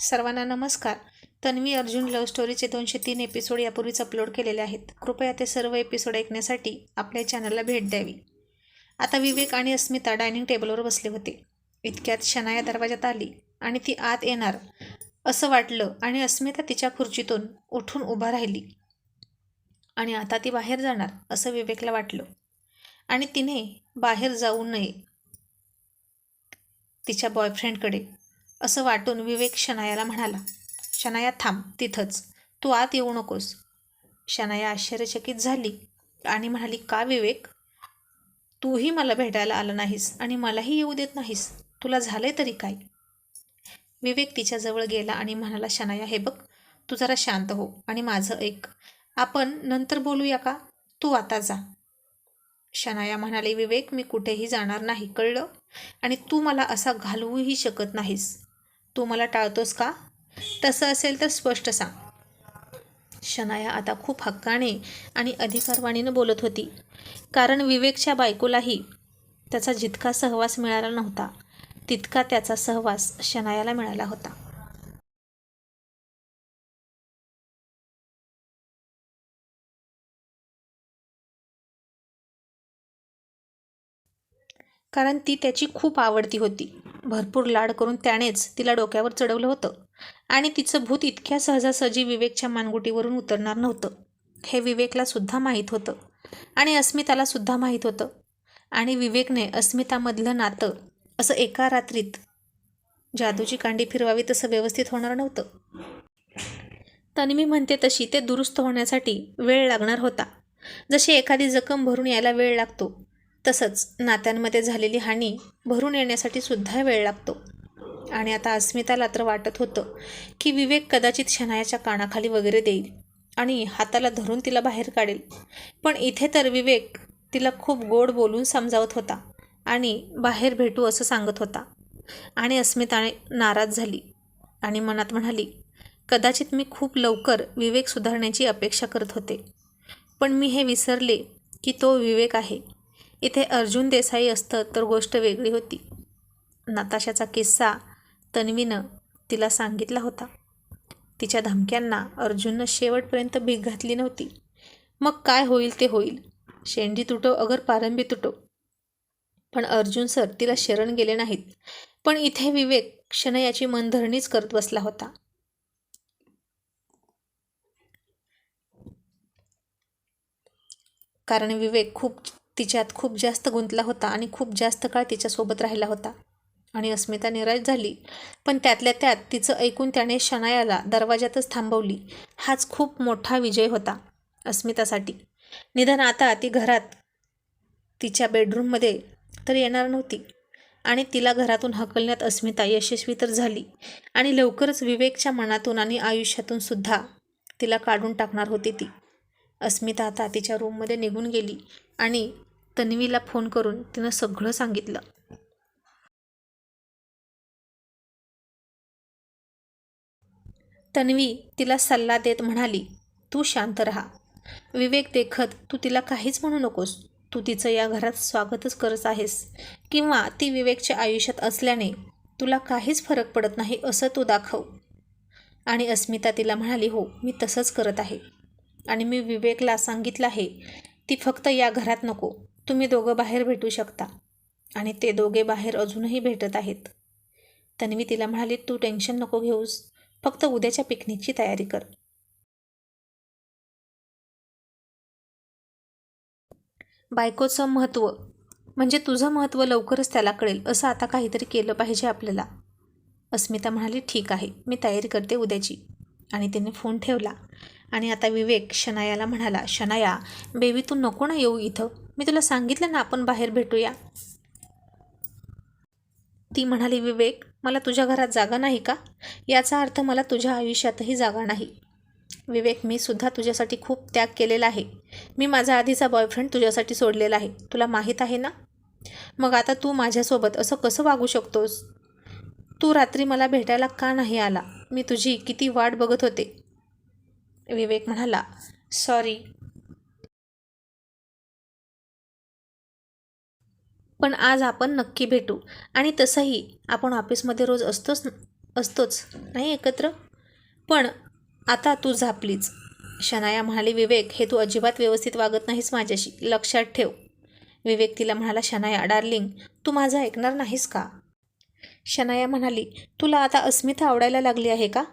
सर्वांना नमस्कार. तन्वी अर्जुन लव्ह स्टोरीचे दोनशे तीन एपिसोड यापूर्वीच अपलोड केलेले आहेत. कृपया ते सर्व एपिसोड ऐकण्यासाठी आपल्या चॅनलला भेट द्यावी. आता विवेक आणि अस्मिता डायनिंग टेबलवर बसले होते. इतक्यात शनाया दरवाजात आली आणि ती आत येणार असं वाटलं आणि अस्मिता तिच्या खुर्चीतून उठून उभा राहिली. आणि आता ती बाहेर जाणार असं विवेकला वाटलं. आणि तिने बाहेर जाऊ नये तिच्या बॉयफ्रेंडकडे असं वाटून विवेक शनायाला म्हणाला शनाया थांब तिथंच. तू आत येऊ नकोस. शनाया आश्चर्यचकित झाली आणि म्हणाली का विवेक? तूही मला भेटायला आला नाहीस आणि मलाही येऊ देत नाहीस. तुला झालंय तरी काय? विवेक तिच्याजवळ गेला आणि म्हणाला शनाया हे बघ तू जरा शांत हो आणि माझं ऐक. आपण नंतर बोलूया का? तू आता जा. शनाया म्हणाले विवेक मी कुठेही जाणार नाही कळलं? आणि तू मला असा घालवूही शकत नाहीस. तू मला टाळतोस का? तसं असेल तर स्पष्ट सांग. शनाया आता खूप हक्काने आणि अधिकारवाणीनं बोलत होती. कारण विवेकच्या बायकोलाही त्याचा जितका सहवास मिळाला नव्हता तितका त्याचा सहवास शनायाला मिळाला होता. कारण ती त्याची खूप आवडती होती. भरपूर लाड करून त्यानेच तिला डोक्यावर चढवलं होतं. आणि तिचं भूत इतक्या सहजासहजी विवेकच्या मानगुटीवरून उतरणार नव्हतं. हे विवेकला सुद्धा माहीत होतं. आणि अस्मिताला सुद्धा माहीत होतं. आणि विवेकने अस्मितामधलं नातं असं एका रात्रीत जादूची कांडी फिरवावी तसं व्यवस्थित होणार नव्हतं. तन्वी म्हणते तशी ते दुरुस्त होण्यासाठी वेळ लागणार होता. जशी एखादी जखम भरून यायला वेळ लागतो तसंच नात्यांमध्ये झालेली हानी भरून येण्यासाठी सुद्धा वेळ लागतो. आणि आता अस्मिताला तर वाटत होतं की विवेक कदाचित शनायाच्या कानाखाली वगैरे देईल आणि हाताला धरून तिला बाहेर काढेल. पण इथे तर विवेक तिला खूप गोड बोलून समजावत होता आणि बाहेर भेटू असं सांगत होता. आणि अस्मिताने नाराज झाली आणि मनात म्हणाली कदाचित मी खूप लवकर विवेक सुधारण्याची अपेक्षा करत होते. पण मी हे विसरले की तो विवेक आहे. इथे अर्जुन देसाई असतं तर गोष्ट वेगळी होती. नताशाचा किस्सा तन्वीनं तिला सांगितला होता. तिच्या धमक्यांना अर्जुननं शेवटपर्यंत भीक घातली नव्हती. मग काय होईल ते होईल. शेंडी तुटो अगर पारंबी तुटो. पण अर्जुन सर तिला शरण गेले नाहीत. पण इथे विवेक क्षणयाची मनधरणीच करत बसला होता. कारण विवेक खूप तिच्यात खूप जास्त गुंतला होता आणि खूप जास्त काळ तिच्यासोबत राहिला होता. आणि अस्मिता निराश झाली. पण त्यातल्या त्यात तिचं ऐकून त्याने शनायाला दरवाजातच थांबवली. हाच खूप मोठा विजय होता अस्मितासाठी. निदान आता ती घरात तिच्या बेडरूममध्ये तर येणार नव्हती. आणि तिला घरातून हकलण्यात अस्मिता यशस्वी तर झाली. आणि लवकरच विवेकच्या मनातून आणि आयुष्यातून सुद्धा तिला काढून टाकणार होती ती. अस्मिता आता तिच्या रूममध्ये निघून गेली आणि तन्वीला फोन करून तिनं सगळं सांगितलं. तन्वी तिला सल्ला देत म्हणाली तू शांत राहा. विवेक देखत तू तिला काहीच म्हणू नकोस. तू तिचं या घरात स्वागतच करत आहेस. किंवा ती विवेकच्या आयुष्यात असल्याने तुला काहीच फरक पडत नाही असं तू दाखव. आणि अस्मिता तिला म्हणाली हो मी तसंच करत आहे. आणि मी विवेकला सांगितलं आहे ती फक्त या घरात नको. तुम्ही दोघं बाहेर भेटू शकता. आणि ते दोघे बाहेर अजूनही भेटत आहेत. तन्वी तिला म्हणाली तू टेन्शन नको घेऊस. फक्त उद्याच्या पिकनिकची तयारी कर. बायकोचं महत्त्व. म्हणजे तुझं महत्त्व लवकरच त्याला कळेल. असं आता काहीतरी केलं पाहिजे आपल्याला. अस्मिता म्हणाली ठीक आहे. मी तयारी करते उद्याची. आणि तिने फोन ठेवला. आणि आता विवेक शनायाला म्हणाला शनाया बेबी तू नको ना येऊ इथं. मी तुला सांगितलं ना आपण बाहेर भेटूया. ती म्हणाली विवेक मला तुझ्या घरात जागा नाही का? याचा अर्थ मला तुझ्या आयुष्यातही जागा नाही. विवेक मी सुद्धा तुझ्यासाठी खूप त्याग केलेला आहे. मी माझा आधीचा बॉयफ्रेंड तुझ्यासाठी सोडलेला आहे. तुला माहीत आहे ना? मग आता तू माझ्यासोबत असं कसं वागू शकतोस? तू रात्री मला भेटायला का नाही आला? मी तुझी किती वाट बघत होते. विवेक म्हणाला सॉरी. पण आज आपण नक्की भेटू आणि तसंही आपण ऑफिसमध्ये रोज असतोच असतोच नाही एकत्र? पण आता तू झापलीच शनाया म्हणाली. विवेक हे तू अजिबात व्यवस्थित वागत नाहीस माझ्याशी लक्षात ठेव. विवेक तिला म्हणाला शनाया डार्लिंग तू माझं ऐकणार नाहीस का? शनाया म्हणाली तुला आता अस्मिता आवडायला लागली आहे का?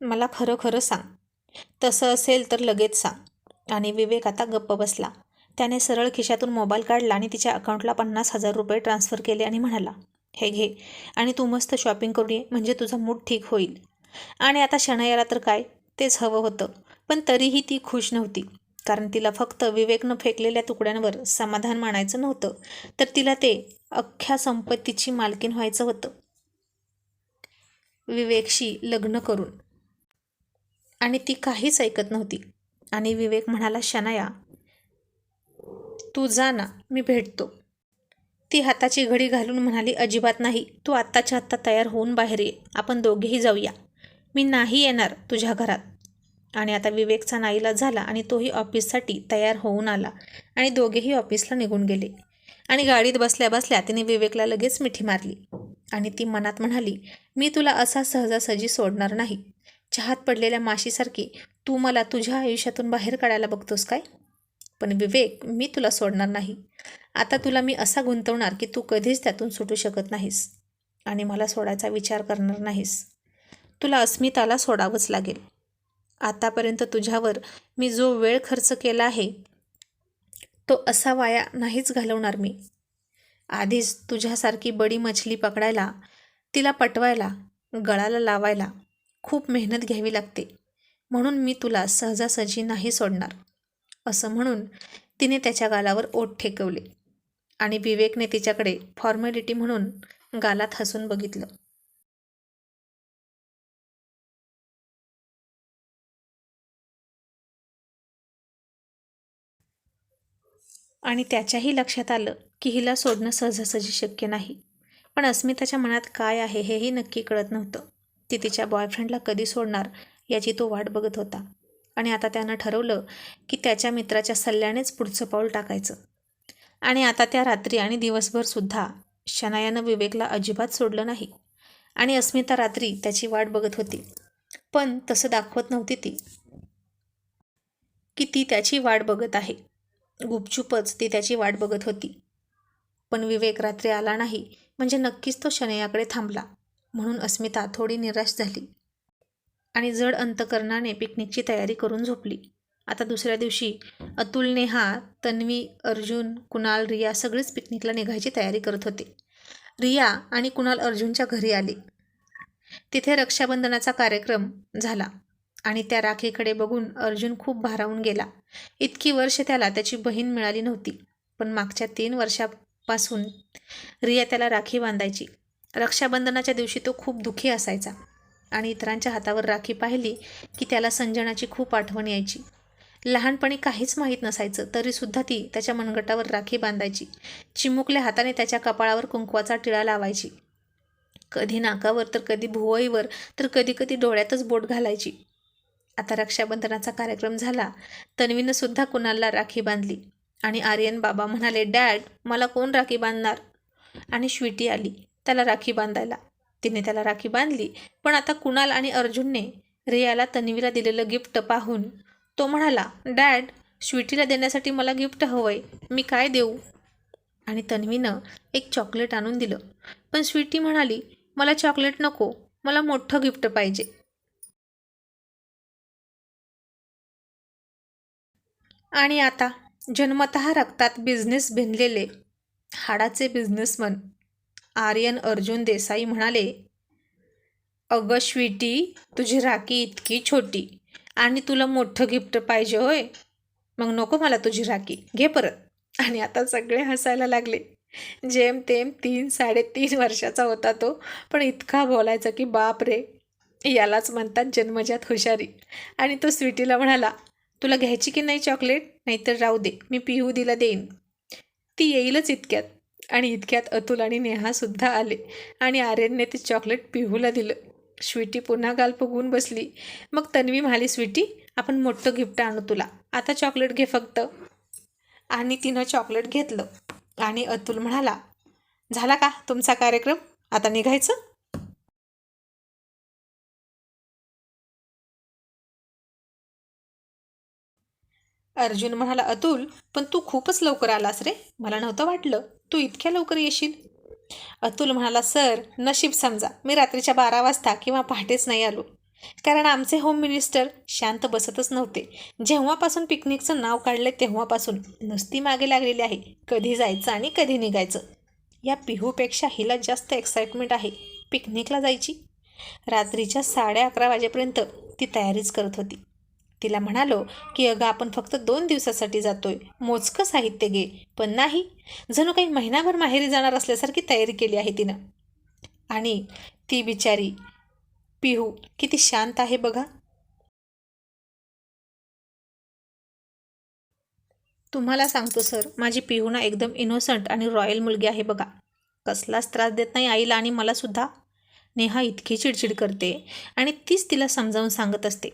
मला खरं खरं सांग. तसं असेल तर लगेच सांग. आणि विवेक आता गप्प बसला. त्याने सरळ खिशातून मोबाईल काढला आणि तिच्या अकाउंटला पन्नास हजार रुपये ट्रान्स्फर केले आणि म्हणाला हे घे आणि तू मस्त शॉपिंग करून ये म्हणजे तुझा मूड ठीक होईल. आणि आता शनायाला तर काय तेच हवं होतं. पण तरीही ती खुश नव्हती. कारण तिला फक्त विवेकनं फेकलेल्या तुकड्यांवर समाधान मानायचं नव्हतं तर तिला ते अख्ख्या संपत्तीची मालकीन व्हायचं होतं. विवेकशी लग्न करून. आणि ती काहीच ऐकत नव्हती. आणि विवेक म्हणाला शनाया तू जा ना मी भेटतो. ती हाताची घडी घालून म्हणाली अजिबात नाही तू आत्ताच्या आत्ता तयार होऊन बाहेर ये आपण दोघेही जाऊया. मी नाही येणार तुझ्या घरात. आणि आता विवेकचा नाईलाज झाला आणि तोही ऑफिससाठी तयार होऊन आला आणि दोघेही ऑफिसला निघून गेले. आणि गाडीत बसल्या बसल्या तिने विवेकला लगेच मिठी मारली आणि ती मनात म्हणाली मी तुला असा सहजासहजी सोडणार नाही. चहात पडलेल्या माशीसारखी तू मला तुझ्या आयुष्यातून बाहेर काढायला बघतोस काय? पण विवेक मी तुला सोडणार नाही. आता तुला मी असा गुंतवणार की तू कधीच त्यातून सुटू शकत नाहीस आणि मला सोडायचा विचार करणार नाहीस. तुला अस्मिताला सोडावंच लागेल. आतापर्यंत तुझ्यावर मी जो वेळ खर्च केला आहे तो असा वाया नाहीच घालवणार मी. आधीच तुझ्यासारखी बडी मछली पकडायला तिला पटवायला गळाला लावायला खूप मेहनत घ्यावी लागते. म्हणून मी तुला सहजासहजी नाही सोडणार असं म्हणून तिने त्याच्या गालावर ओठ ठेकवले आणि विवेकने तिच्याकडे फॉर्मॅलिटी म्हणून गालात हसून बघितलं. आणि त्याच्याही लक्षात आलं की हिला सोडणं सहजासहजी शक्य नाही. पण अस्मिताच्या मनात काय आहे हेही नक्की कळत नव्हतं. ती तिच्या बॉयफ्रेंडला कधी सोडणार याची तो वाट बघत होता. आणि आता त्यानं ठरवलं की त्याच्या मित्राच्या सल्ल्यानेच पुढचं पाऊल टाकायचं. आणि आता त्या रात्री आणि दिवसभरसुद्धा शनायानं विवेकला अजिबात सोडलं नाही. आणि अस्मिता रात्री त्याची वाट बघत होती. पण तसं दाखवत नव्हती ती. की ती त्याची वाट बघत आहे. गुपचूपच ती त्याची वाट बघत होती. पण विवेक रात्री आला नाही म्हणजे नक्कीच तो शनयाकडे थांबला म्हणून अस्मिता थोडी निराश झाली आणि जड अंतकरणाने पिकनिकची तयारी करून झोपली. आता दुसऱ्या दिवशी अतुल नेहा तन्वी अर्जुन कुणाल रिया सगळीच पिकनिकला निघायची तयारी करत होते. रिया आणि कुणाल अर्जुनच्या घरी आले. तिथे रक्षाबंधनाचा कार्यक्रम झाला आणि त्या राखीकडे बघून अर्जुन खूप भारावून गेला. इतकी वर्ष त्याला त्याची बहीण मिळाली नव्हती पण मागच्या तीन वर्षापासून रिया त्याला राखी बांधायची. रक्षाबंधनाच्या दिवशी तो खूप दुःखी असायचा आणि इतरांच्या हातावर राखी पाहिली की त्याला संजनाची खूप आठवण यायची. लहानपणी काहीच माहीत नसायचं तरीसुद्धा ती त्याच्या मनगटावर राखी बांधायची चिमुकल्या हाताने त्याच्या कपाळावर कुंकवाचा टिळा लावायची. कधी नाकावर तर कधी भुवईवर तर कधी कधी डोळ्यातच बोट घालायची. आता रक्षाबंधनाचा कार्यक्रम झाला तन्वीनं सुद्धा कुणालला राखी बांधली? आणि आर्यन बाबा म्हणाले डॅड मला कोण राखी बांधणार? आणि श्विटी आली त्याला राखी बांधायला. तिने त्याला राखी बांधली पण आता कुणाल आणि अर्जुनने रियाला तन्वीला दिलेलं गिफ्ट पाहून तो म्हणाला डॅड स्वीटीला देण्यासाठी मला गिफ्ट हवंय मी काय देऊ? आणि तन्वीनं एक चॉकलेट आणून दिलं. पण स्वीटी म्हणाली मला चॉकलेट नको मला मोठं गिफ्ट पाहिजे. आणि आता जन्मत रक्तात बिझनेस भिनलेले हाडाचे बिझनेसमन आर्यन अर्जुन देसाई म्हणाले अगं स्वीटी तुझी राखी इतकी छोटी आणि तुला मोठं गिफ्ट पाहिजे होय. मग नको मला तुझी राखी घे परत. आणि आता सगळे हसायला लागले. जेम तेम तीन साडेतीन वर्षाचा होता तो पण इतका बोलायचा की बाप रे यालाच म्हणतात जन्मजात हुशारी. आणि तो स्वीटीला म्हणाला तुला घ्यायची की नाही चॉकलेट नाहीतर राहू दे मी पिहू दिला देईन. ती येईलच इतक्यात. आणि इतक्यात अतुल आणि नेहासुद्धा आले आणि आर्यनने ते चॉकलेट पिहूला दिलं. स्वीटी पुन्हा गाल फुगवून बसली. मग तन्वी म्हणाली स्वीटी आपण मोठं गिफ्ट आणू तुला. आता चॉकलेट घे फक्त. आणि तिनं चॉकलेट घेतलं. आणि अतुल म्हणाला झाला का तुमचा कार्यक्रम? आता निघायचं? अर्जुन म्हणाला अतुल पण तू खूपच लवकर आलास रे. मला नव्हतं वाटलं. तू इतक्या लवकर येशील. अतुल म्हणाला सर नशीब समजा. मी रात्रीच्या बारा वाजता किंवा पहाटेच नाही आलो. कारण आमचे होम मिनिस्टर शांत बसतच नव्हते. जेव्हापासून पिकनिकचं नाव काढले तेव्हापासून नुसती मागे लागलेली आहे. कधी जायचं आणि कधी निघायचं. या पिहूपेक्षा हिला जास्त एक्साइटमेंट आहे. पिकनिकला जायची. रात्रीच्या साडे अकरा वाजेपर्यंत ती तयारीच करत होती. तिला म्हणालो की अगं आपण फक्त दोन दिवसासाठी जातोय. मोजकं साहित्य घे. पण नाही. जणू काही महिनाभर माहेरी जाणार असल्यासारखी तयारी केली आहे तिनं. आणि ती बिचारी पिहू किती शांत आहे बघा. तुम्हाला सांगतो सर माझी पिहू ना एकदम इनोसंट आणि रॉयल मुलगी आहे बघा. कसलाच त्रास देत नाही आईला आणि मला सुद्धा नेहा इतकी चिडचिड करते आणि तीच तिला समजावून सांगत असते.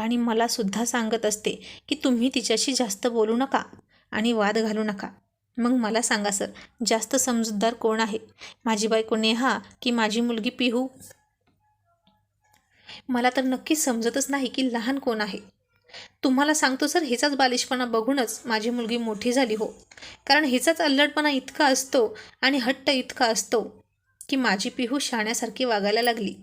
आणि मला सुद्धा सांगत असते की तुम्ही तिच्याशी जास्त बोलू नका आणि वाद घालू नका. मग मला सांगा सर जास्त समजूतदार कोण आहे? माझी बायको नेहा की माझी मुलगी पिहू? मला तर नक्की समजतच नाही की लहान कोण आहे. तुम्हाला सांगतो सर हिचाच बालिशपणा बघूनच माझी मुलगी मोठी झाली हो. कारण हिचाच अल्लडपणा इतका असतो आणि हट्ट इतका असतो की माझी पिहू शाण्यासारखी वागायला लागली.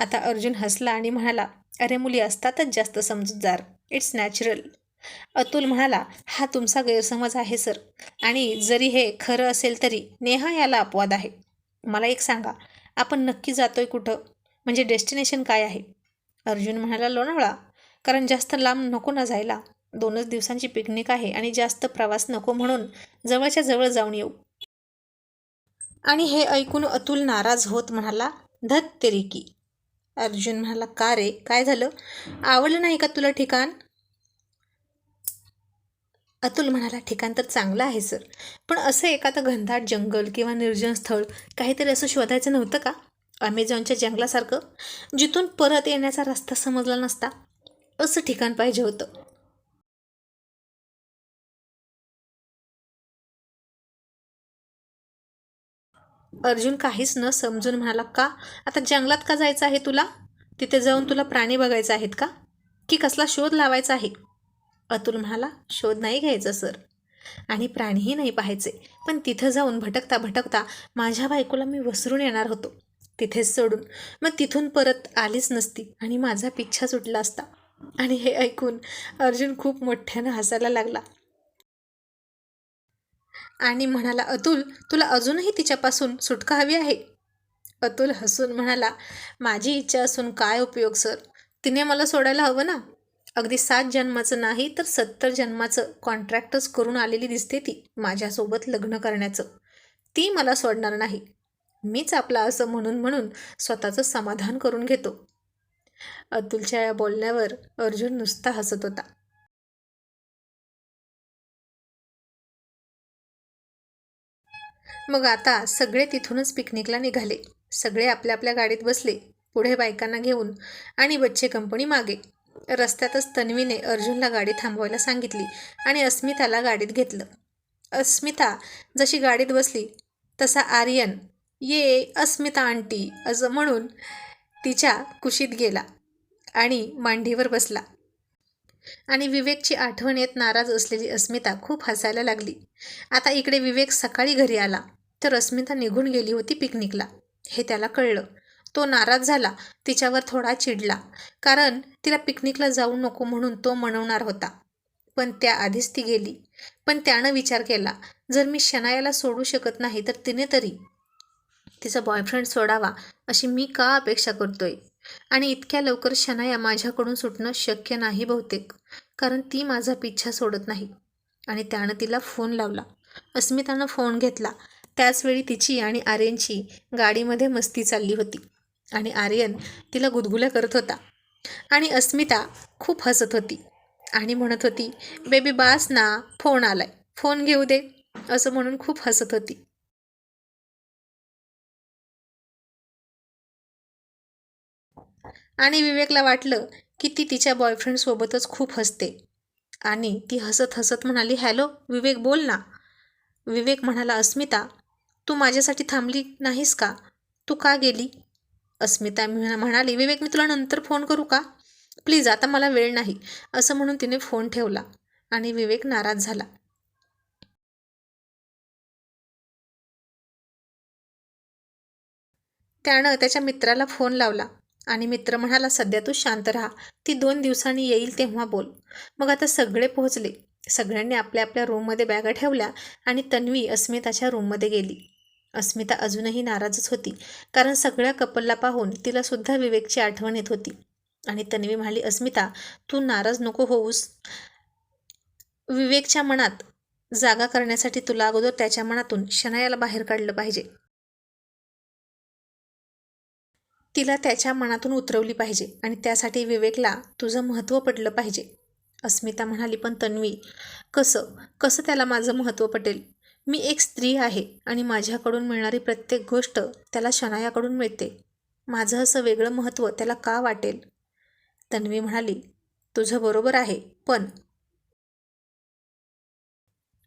आता अर्जुन हसला आणि म्हणाला अरे मुली असतातच जास्त समजूतदार. इट्स नॅचरल अतुल म्हणाला हा तुमचा गैरसमज आहे सर आणि जरी हे खरं असेल तरी नेहा याला अपवाद आहे. मला एक सांगा आपण नक्की जातोय कुठं? म्हणजे डेस्टिनेशन काय आहे? अर्जुन म्हणाला लोणावळा. कारण जास्त लांब नको ना जायला. दोनच दिवसांची पिकनिक आहे आणि जास्त प्रवास नको म्हणून जवळच्या जवळ जाऊन येऊ. आणि हे ऐकून अतुल नाराज होत म्हणाला धत तेरिकी अर्जुन म्हणाला का रे? काय झालं? आवडलं नाही का तुला ठिकाण? अतुल म्हणाला ठिकाण तर चांगलं आहे सर. पण असं एखादं घनदाट जंगल किंवा निर्जन स्थळ काहीतरी असं शोधायचं नव्हतं का? अमेझॉनच्या जंगलासारखं जिथून परत येण्याचा रस्ता समजला नसता. असं ठिकाण पाहिजे होतं. अर्जुन काहीच न समजून म्हणाला का? आता जंगलात का जायचं आहे तुला? तिथे जाऊन तुला प्राणी बघायचे आहेत का? की कसला शोध लावायचा आहे? अतुल म्हणाला शोध नाही घ्यायचा सर. आणि प्राणीही नाही पाहायचे. पण तिथं जाऊन भटकता भटकता माझ्या बायकोला मी वसरून येणार होतो. तिथेच सोडून. मग तिथून परत आलीच नसती आणि माझा पिच्छा सुटला असता. आणि हे ऐकून अर्जुन खूप मोठ्यानं हसायला लागला. आणि म्हणाला अतुल तुला अजूनही तिच्यापासून सुटका हवी आहे? अतुल हसून म्हणाला माझी इच्छा असून काय उपयोग सर? तिने मला सोडायला हवं ना? अगदी सात जन्माचं नाही तर सत्तर जन्माचं कॉन्ट्रॅक्टच करून आलेली दिसते ती माझ्यासोबत लग्न करण्याचं. ती मला सोडणार नाही. मीच आपला असं म्हणून म्हणून स्वतःचं समाधान करून घेतो. अतुलच्या या बोलण्यावर अर्जुन नुसता हसत होता. मग आता सगळे तिथूनच पिकनिकला निघाले. सगळे आपल्या आपल्या गाडीत बसले पुढे बायकांना घेऊन आणि बच्चे कंपनी मागे. रस्त्यातच तन्वीने अर्जुनला गाडी थांबवायला सांगितली आणि अस्मिताला गाडीत घेतलं. अस्मिता जशी गाडीत बसली तसा आर्यन ये अस्मिता आंटी असं म्हणून तिच्या कुशीत गेला आणि मांडीवर बसला. आणि विवेकची आठवण येत नाराज असलेली अस्मिता खूप हसायला लागली. आता इकडे विवेक सकाळी घरी आला तर अस्मिता निघून गेली होती पिकनिकला. हे त्याला कळलं. तो नाराज झाला तिच्यावर थोडा चिडला कारण तिला पिकनिकला जाऊ नको म्हणून तो म्हणवणार होता. पण त्याआधीच ती गेली. पण त्यानं विचार केला जर मी शनायाला सोडू शकत नाही तर तिने तरी तिचा बॉयफ्रेंड सोडावा अशी मी का अपेक्षा करतोय? आणि इतक्या लवकर शनाया माझ्याकडून सुटणं शक्य नाही बहुतेक कारण ती माझा पिच्छा सोडत नाही. आणि त्यानं तिला फोन लावला. अस्मितानं फोन घेतला. त्याचवेळी तिची आणि आर्यनची गाडीमध्ये मस्ती चालली होती. आणि आर्यन तिला गुदगुल्या करत होता. आणि अस्मिता खूप हसत होती. आणि म्हणत होती बेबी बास ना फोन आलाय. फोन घेऊ दे. असं म्हणून खूप हसत होती. आणि विवेकला वाटलं की ती तिच्या बॉयफ्रेंडसोबतच खूप हसते. आणि ती हसत हसत म्हणाली हॅलो विवेक बोल ना. विवेक म्हणाला अस्मिता तू माझ्यासाठी थांबली नाहीस का? तू का गेली? अस्मिता म्हणाली विवेक मी तुला नंतर फोन करू का? प्लीज आता मला वेळ नाही. असं म्हणून तिने फोन ठेवला आणि विवेक नाराज झाला. त्यानं त्याच्या मित्राला फोन लावला. आणि मित्र म्हणाला सध्या तू शांत राहा. ती दोन दिवसांनी येईल तेव्हा बोल. मग आता सगळे पोहोचले. सगळ्यांनी आपल्या आपल्या रूममध्ये बॅगा ठेवल्या आणि तन्वी अस्मिताच्या रूममध्ये गेली. अस्मिता अजूनही नाराजच होती कारण सगळ्या कपलला पाहून तिलासुद्धा विवेकची आठवण येत होती. आणि तन्वी म्हणाली अस्मिता तू नाराज नको होऊस. विवेकच्या मनात जागा करण्यासाठी तुला अगोदर त्याच्या मनातून शनायाला बाहेर काढलं पाहिजे. तिला त्याच्या मनातून उतरवली पाहिजे आणि त्यासाठी विवेकला तुझं महत्त्व पडलं पाहिजे. अस्मिता म्हणाली पण तन्वी कसं? कसं त्याला माझं महत्त्व पटेल? मी एक स्त्री आहे आणि माझ्याकडून मिळणारी प्रत्येक गोष्ट त्याला शनायाकडून मिळते. माझं असं वेगळं महत्त्व त्याला का वाटेल? तन्वी म्हणाली तुझं बरोबर आहे पण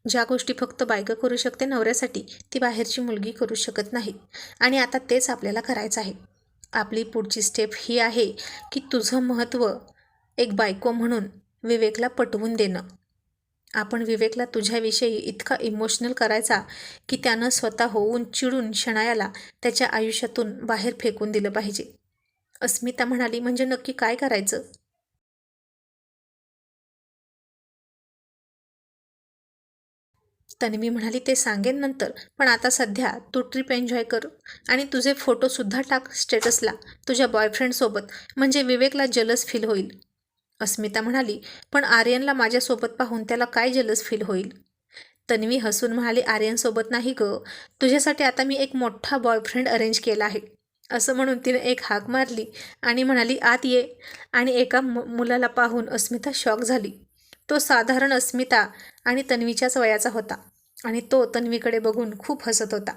ज्या गोष्टी फक्त बायका करू शकते नवऱ्यासाठी ती बाहेरची मुलगी करू शकत नाही. आणि आता तेच आपल्याला करायचं आहे. आपली पुढची स्टेप ही आहे की तुझं महत्त्व एक बायको म्हणून विवेकला पटवून देणं. आपण विवेकला तुझ्याविषयी इतका इमोशनल करायचा की त्यानं स्वतः होऊन चिडून शणायाला त्याच्या आयुष्यातून बाहेर फेकून दिलं पाहिजे. अस्मिता म्हणाली म्हणजे नक्की काय करायचं? तन्वी म्हणाली ते सांगेन नंतर पण आता सध्या तू ट्रिप एन्जॉय कर आणि तुझे फोटोसुद्धा टाक स्टेटसला तुझ्या बॉयफ्रेंडसोबत म्हणजे विवेकला जलस फील होईल. अस्मिता म्हणाली पण आर्यनला माझ्यासोबत पाहून त्याला काय जलस फील होईल? तन्वी हसून म्हणाली आर्यनसोबत नाही ग तुझ्यासाठी आता मी एक मोठा बॉयफ्रेंड अरेंज केला आहे. असं म्हणून तिने एक हाक मारली आणि म्हणाली आत ये. आणि एका मु मुलाला पाहून अस्मिता शॉक झाली. तो साधारण अस्मिता आणि तन्वीच्याच वयाचा होता. आणि तो तन्वीकडे बघून खूप हसत होता.